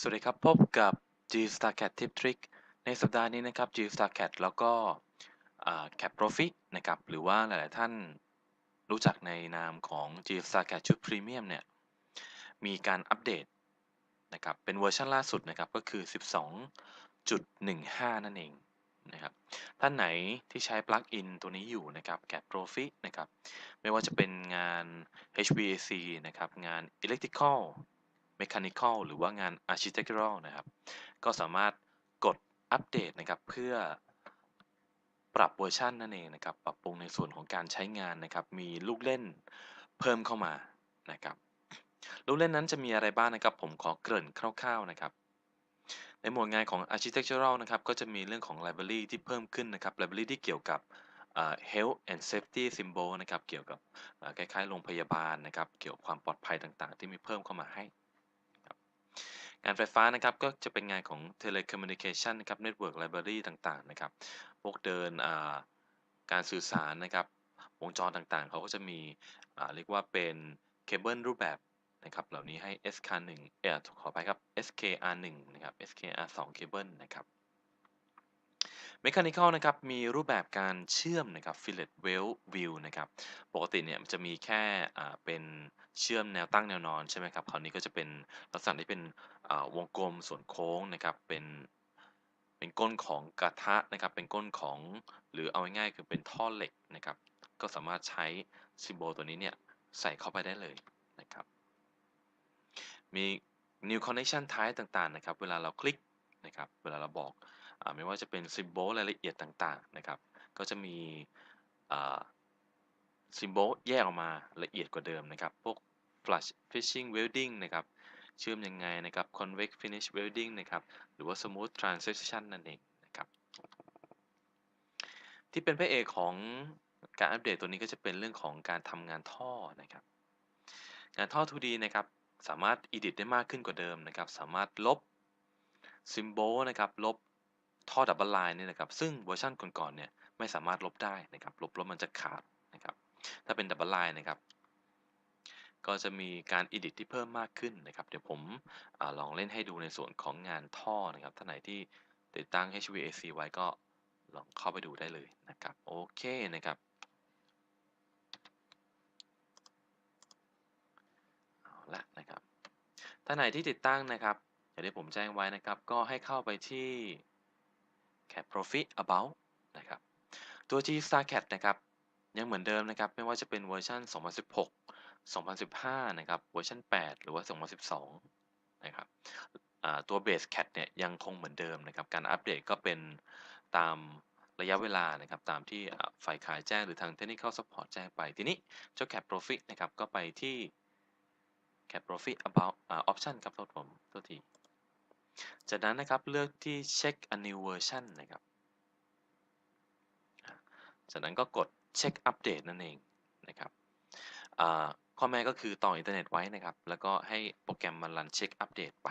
สวัสดีครับ พบกับ G StarCat Tip Trick ในสัปดาห์นี้นะครับ G StarCat แล้วก็ Cat Profit นะครับหรือว่าหลาย ๆ ท่านรู้จักในนามของ G StarCat ชุดพรีเมียมเนี่ย มีการอัปเดตนะครับ เป็นเวอร์ชันล่าสุดนะครับ ก็คือ 12.15 นั่นเองนะครับ ท่านไหนที่ใช้ปลั๊กอินตัวนี้อยู่นะครับ Cat Profit นะครับ ไม่ว่าจะเป็นงาน HVAC นะครับ งาน Electrical Mechanical หรือว่างาน Architectural นะครับ ก็สามารถกดอัปเดตนะครับเพื่อปรับเวอร์ชันนั่นเองนะครับ ปรับปรุงในส่วนของการใช้งานนะครับ มีลูกเล่นเพิ่มเข้ามานะครับ ลูกเล่นนั้นจะมีอะไรบ้างนะครับ ผมขอเกริ่นคร่าวๆนะครับ ในหมวดงานของ Architectural นะครับ ก็จะมีเรื่องของ Library ที่เพิ่มขึ้นนะครับ Library ที่เกี่ยวกับอ่า Health and Safety Symbol นะครับ เกี่ยวกับคล้ายๆโรงพยาบาลนะครับ เกี่ยวกับความปลอดภัยต่างๆ ที่มีเพิ่มเข้ามาให้ งานไฟฟ้านะครับก็จะเป็นงานของ Telecommunication นะครับ Network Library ต่างๆนะครับ พวกเดินการสื่อสารนะครับวงจรต่างๆ เขาก็จะมีเรียกว่าเป็นเคเบิลรูปแบบนะครับ เหล่านี้ให้ SK1 เอ่อขออภัยครับ SKR1 นะครับ SKR2 เคเบิลนะครับ Mechanical นะครับ มีรูปแบบการเชื่อมนะครับ Fillet Weld View นะครับ ปกติเนี่ยมันจะมีแค่เป็นเชื่อมแนวตั้งแนวนอนใช่ไหมครับ คราวนี้ก็จะเป็นลักษณะที่เป็นวงกลมส่วนโค้งนะครับ เป็นเป็นก้นของกระทะนะครับ เป็นก้นของหรือเอาง่ายๆคือเป็นท่อเหล็กนะครับ ก็สามารถใช้ Symbol ตัวนี้เนี่ยใส่เข้าไปได้เลยนะครับ มี New Connection Type ต่างๆนะครับ เวลาเราคลิกนะครับ เวลาเราบอก ไม่ว่าจะเป็น Symbol รายละเอียดต่างๆนะครับ ก็จะมีอ่า Symbol แยกออกมาละเอียดกว่าเดิมนะครับ พวก Flush Finishing Welding นะครับ เชื่อมยังไงนะครับ Convex Finish Welding นะครับ หรือว่า Smooth Transition นั่นเองนะครับ ที่เป็นพระเอกของการอัปเดตตัวนี้ก็จะเป็นเรื่องของการทำงานท่อนะครับ งานท่อ 2D นะครับ สามารถ Edit ได้มากขึ้นกว่าเดิมนะครับ สามารถลบ Symbol นะครับ ลบ ท่อ Double Line เนี่ยนะครับซึ่งเวอร์ชันก่อนๆเนี่ยไม่สามารถลบได้นะครับลบแล้วมันจะขาดนะครับถ้าเป็น Double Line นะครับก็จะมีการ Edit ที่เพิ่มมากขึ้นนะครับ เดี๋ยวผมอลองเล่นให้ดูในส่วนของงานท่อนะครับท่านไหนที่ติดตั้ง HVAC ไว้ก็ลองเข้าไปดูได้เลยนะครับ โอเคนะครับเอาละนะครับท่านไหนที่ติดตั้งนะครับอย่างที่ผมแจ้งไว้นะครับ ก็ให้เข้าไปที่ Cat Profit About นะครับ ตัว G StarCat นะครับ ยังเหมือนเดิมนะครับ ไม่ว่าจะเป็นเวอร์ชัน2016 2015 นะครับ เวอร์ชัน8 หรือว่า 2012 นะครับตัว Base Cat เนี่ยยังคงเหมือนเดิมนะครับ การอัปเดตก็เป็นตามระยะเวลานะครับ ตามที่ฝ่ายขายแจ้งหรือทาง Technical Support แจ้งไป ทีนี้เจ้า Cat Profit นะครับ ก็ไปที่ Cat Profit About Option ครับโทษผมโทษที จากนั้นนะครับเลือกที่ Check a new version นะครับ จากนั้นก็กด Check Update นั่นเองนะครับข้อแม้ก็คือต่ออินเทอร์เน็ตไว้นะครับ แล้วก็ให้โปรแกรมมันรันเช็คอัปเดตไป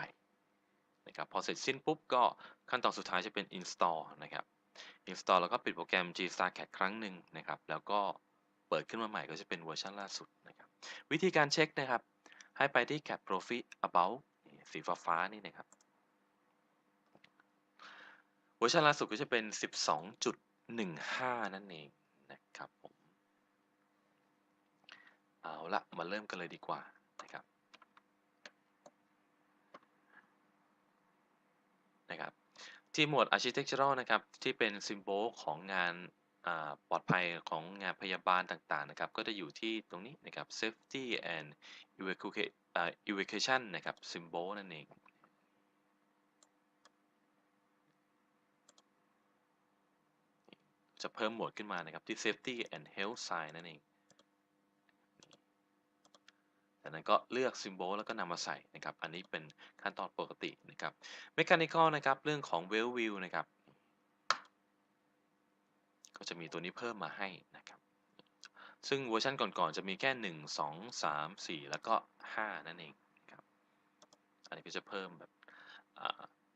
นะครับพอเสร็จสิ้นปุ๊บก็ขั้นตอนสุดท้ายจะเป็น install นะครับ install แล้วก็ปิดโปรแกรม G StarCat ครั้งหนึ่งนะครับ แล้วก็เปิดขึ้นมาใหม่ก็จะเป็นเวอร์ชันล่าสุดนะครับ วิธีการเช็คนะครับ ให้ไปที่ Cat Profit About สีฟ้าๆนี่นะครับ เวอร์ชันล่าสุดก็จะเป็น 12.15 นั่นเองนะครับผมเอาละมาเริ่มกันเลยดีกว่านะครับนะครับที่หมวด Architectural นะครับที่เป็น Symbol ของงานปลอดภัยของงานพยาบาลต่างๆนะครับก็จะอยู่ที่ตรงนี้นะครับ Safety and Evacuation อ่า Evacuation นะครับ Symbol นั่นเอง จะเพิ่มโหมดขึ้นมานะครับที่ Safety and Health Sign นั่นเองจากนั้นก็เลือก Symbol แล้วก็นำมาใส่นะครับ อันนี้เป็นขั้นตอนปกตินะครับ Mechanical นะครับ เรื่องของ Well View นะครับ ก็จะมีตัวนี้เพิ่มมาให้นะครับ ซึ่งเวอร์ชันก่อนๆ จะมีแค่ 1 2 3 4 แล้วก็ 5 นั่นเองครับ อันนี้ก็จะเพิ่มแบบ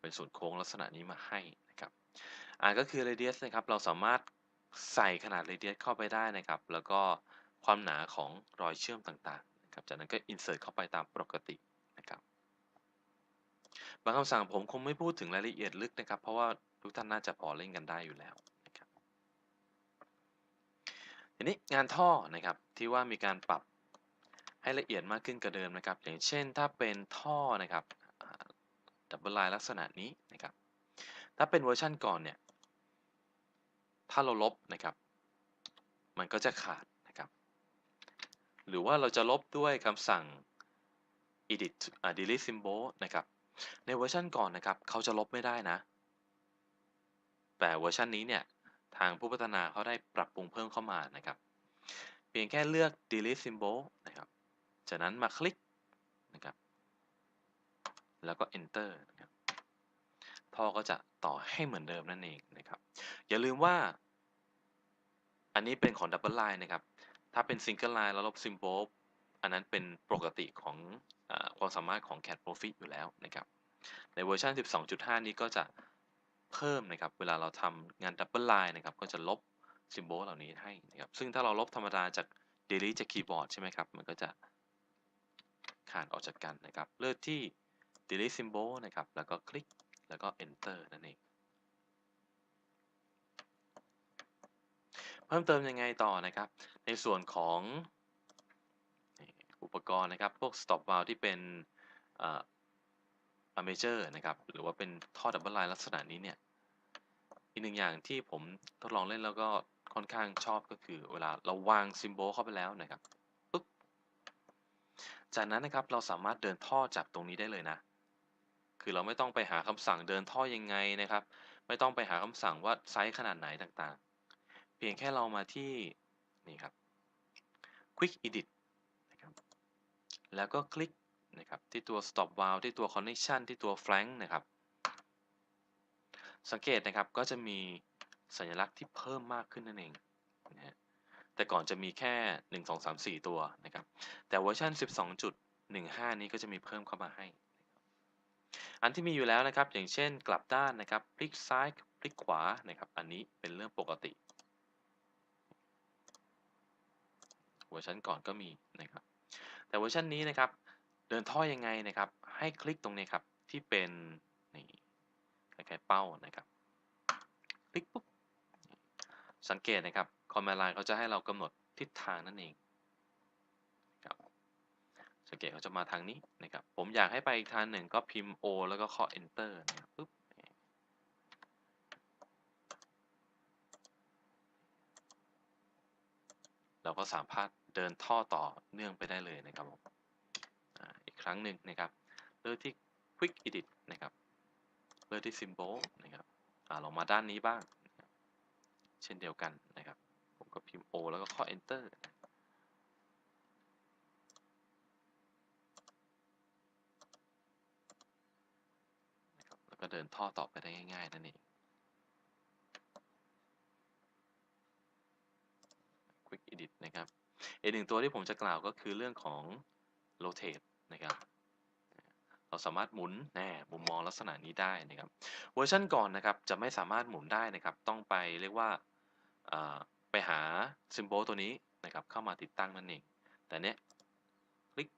เป็นส่วนโค้งลักษณะนี้มาให้นะครับ อ่าก็คือ radius นะครับ เราสามารถใส่ขนาด radius เข้าไปได้นะครับ แล้วก็ความหนาของรอยเชื่อมต่างๆนะครับ จากนั้นก็ insert เข้าไปตามปกตินะครับ บางคำสั่งผมคงไม่พูดถึงรายละเอียดลึกนะครับ เพราะว่าทุกท่านน่าจะพอเล่นกันได้อยู่แล้วนะครับทีนี้งานท่อนะครับที่ว่ามีการปรับให้ละเอียดมากขึ้นกว่าเดิมนะครับ อย่างเช่นถ้าเป็นท่อนะครับดับเบิลไลน์ลักษณะนี้นะครับ ถ้าเป็นเวอร์ชันก่อนเนี่ย ถ้าเราลบนะครับ มันก็จะขาดนะครับ หรือว่าเราจะลบด้วยคำสั่ง edit delete symbol นะครับ ในเวอร์ชันก่อนนะครับ เขาจะลบไม่ได้นะ แต่เวอร์ชันนี้เนี่ยทางผู้พัฒนาเขาได้ปรับปรุงเพิ่มเข้ามานะครับ เพียงแค่เลือก delete symbol นะครับ จากนั้นมาคลิกนะครับ แล้วก็ enter นะครับท่อก็จะ ต่อให้เหมือนเดิมนั่นเองนะครับ อย่าลืมว่า อันนี้เป็นของ double line นะครับ ถ้าเป็น single line แล้วลบ symbol อันนั้นเป็นปกติของอความสามารถของ Cat Profit อยู่แล้วนะครับ ในเวอร์ชัน12.5 นี้ก็จะเพิ่มนะครับ เวลาเราทำงาน double line นะครับ ก็จะลบ symbol เหล่านี้ให้นะครับ ซึ่งถ้าเราลบธรรมดาจาก delete จากคีย์บอร์ดใช่ไหมครับ มันก็จะขาดออกจากกันนะครับ เลือกที่ delete symbol นะครับ แล้วก็คลิก แล้วก็ enter นั่นเอง เพิ่มเติมยังไงต่อนะครับ ในส่วนของอุปกรณ์นะครับ พวก stop valve ที่เป็นอ่า armature นะครับ หรือว่าเป็นท่อดับเบิลไลน์ลักษณะนี้เนี่ย อีกหนึ่งอย่างที่ผมทดลองเล่นแล้วก็ค่อนข้างชอบก็คือเวลาเราวางซิมโบลเข้าไปแล้วนะครับ ปุ๊บ จากนั้นนะครับเราสามารถเดินท่อจากตรงนี้ได้เลยนะ คือเราไม่ต้องไปหาคำสั่งเดินท่อยังไงนะครับ ไม่ต้องไปหาคำสั่งว่าไซส์ขนาดไหนต่างๆ เพียงแค่เรามาที่นี่ครับ Quick Edit นะครับแล้วก็คลิกนะครับที่ตัว stop valve ที่ตัว connection ที่ตัว flank นะครับ สังเกตนะครับก็จะมีสัญลักษณ์ที่เพิ่มมากขึ้นนั่นเองนะฮะแต่ก่อนจะมีแค่ 1 2 3 4 ตัวนะครับ แต่เวอร์ชัน12.15 นี้ก็จะมีเพิ่มเข้ามาให้ อันที่มีอยู่แล้วนะครับ อย่างเช่นกลับด้านนะครับ พลิกซ้ายพลิกขวานะครับ อันนี้เป็นเรื่องปกติ เวอร์ชันก่อนก็มีนะครับ แต่เวอร์ชันนี้นะครับ เดินท่อยังไงนะครับ ให้คลิกตรงนี้ครับที่เป็นนี่คล้ายๆเป้านะครับ คลิกปุ๊บ สังเกตนะครับคอมมานด์ไลน์เขาจะให้เรากำหนดทิศทางนั่นเอง สังเกตเขาจะมาทางนี้นะครับ ผมอยากให้ไปอีกทางหนึ่งก็พิมพ์ O แล้วก็เคาะ Enter นะครับปุ๊บเราก็สามารถเดินท่อต่อเนื่องไปได้เลยนะครับผมอีกครั้งหนึ่งนะครับเลือกที่ Quick Edit นะครับเลือกที่ Symbol นะครับลองมาด้านนี้บ้าง เช่นเดียวกันนะครับ ผมก็พิมพ์ O แล้วก็เคาะ Enter นะครับแล้วก็ เดินท่อต่อไปได้ง่ายๆนั่นเอง Quick Edit นะครับอีกหนึ่งตัวที่ผมจะกล่าวก็คือเรื่องของ Rotate นะครับเราสามารถหมุนแน่มุมมองลักษณะนี้ได้นะครับ เวอร์ชันก่อนนะครับจะไม่สามารถหมุนได้นะครับ ต้องไปเรียกว่าไปหาซิมโบลตัวนี้นะครับเข้ามาติดตั้งนั่นเอง แต่เนี้ยคลิก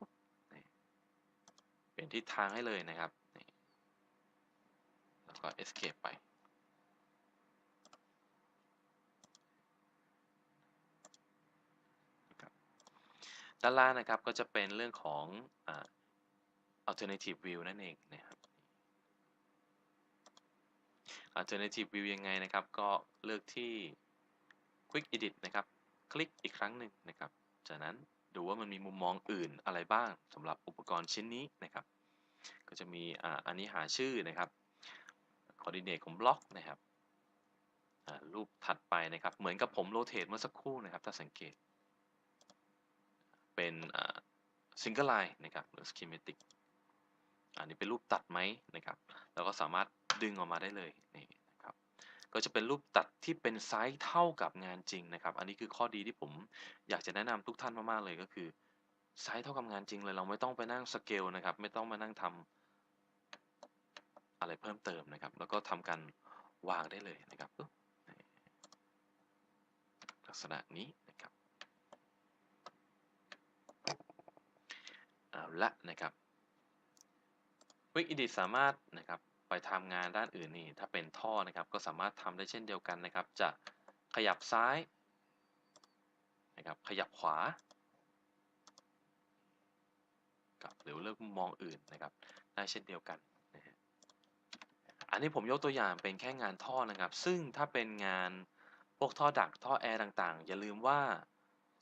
เปลี่ยนทิศทางให้เลยนะครับ ก็ escape ไป ด้านล่างนะครับก็จะเป็นเรื่องของอ alternative view นั่นเองนะครับ alternative view ยังไงนะครับ ก็เลือกที่ quick edit นะครับ คลิกอีกครั้งหนึ่งนะครับ จากนั้นดูว่ามันมีมุมมองอื่นอะไรบ้างสำหรับอุปกรณ์ชิ้นนี้นะครับ ก็จะมีอันนี้หาชื่อนะครับ coordinate ของบล็อกนะครับรูปถัดไปนะครับเหมือนกับผมโรเตทเมื่อสักครู่นะครับถ้าสังเกต เป็นซิงเกิลไลน์นะครับหรือ schematic อันนี้เป็นรูปตัดไหมนะครับแล้วก็สามารถดึงออกมาได้เลยนี่นะครับก็จะเป็นรูปตัดที่เป็นไซส์เท่ากับงานจริงนะครับ อันนี้คือข้อดีที่ผมอยากจะแนะนำทุกท่านมากๆเลยก็คือไซส์เท่ากับงานจริงเลยเราไม่ต้องไปนั่งสเกลนะครับ ไม่ต้องมานั่งทำ อะไรเพิ่มเติมนะครับ แล้วก็ทำการวางได้เลยนะครับลักษณะนี้นะครับเอาละนะครับ Quick Edit สามารถนะครับไปทำงานด้านอื่นนี่ถ้าเป็นท่อนะครับก็สามารถทำได้เช่นเดียวกันนะครับ จะขยับซ้ายนะครับขยับขวาหรือเลือกมุมมองอื่นนะครับได้เช่นเดียวกัน อันนี้ผมยกตัวอย่างเป็นแค่งานท่อนะครับ ซึ่งถ้าเป็นงานพวกท่อดักท่อแอร์ต่างๆ อย่าลืมว่า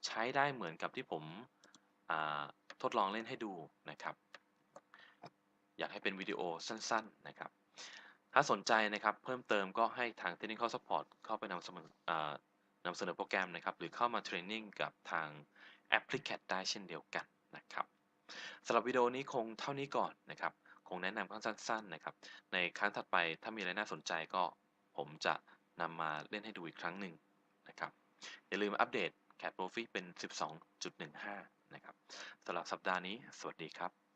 ใช้ได้เหมือนกับที่ผมทดลองเล่นให้ดูนะครับ อยากให้เป็นวิดีโอสั้น ๆนะครับ ถ้าสนใจนะครับเพิ่มเติมก็ให้ทาง Technical Support เข้าไปนำเสนอนำเสนอโปรแกรมนะครับ หรือเข้ามาเทรนนิ่งกับทาง a p p l i c a t ได้เช่นเดียวกันนะครับสำหรับวิดีโอนี้คงเท่านี้ก่อนนะครับ คงแนะนำสั้นๆนะครับ ในครั้งถัดไปถ้ามีอะไรน่าสนใจก็ผมจะนำมาเล่นให้ดูอีกครั้งหนึ่งนะครับ อย่าลืมอัปเดต Cat Profi เป็น 12.15 นะครับสำหรับสัปดาห์นี้ สวัสดีครับ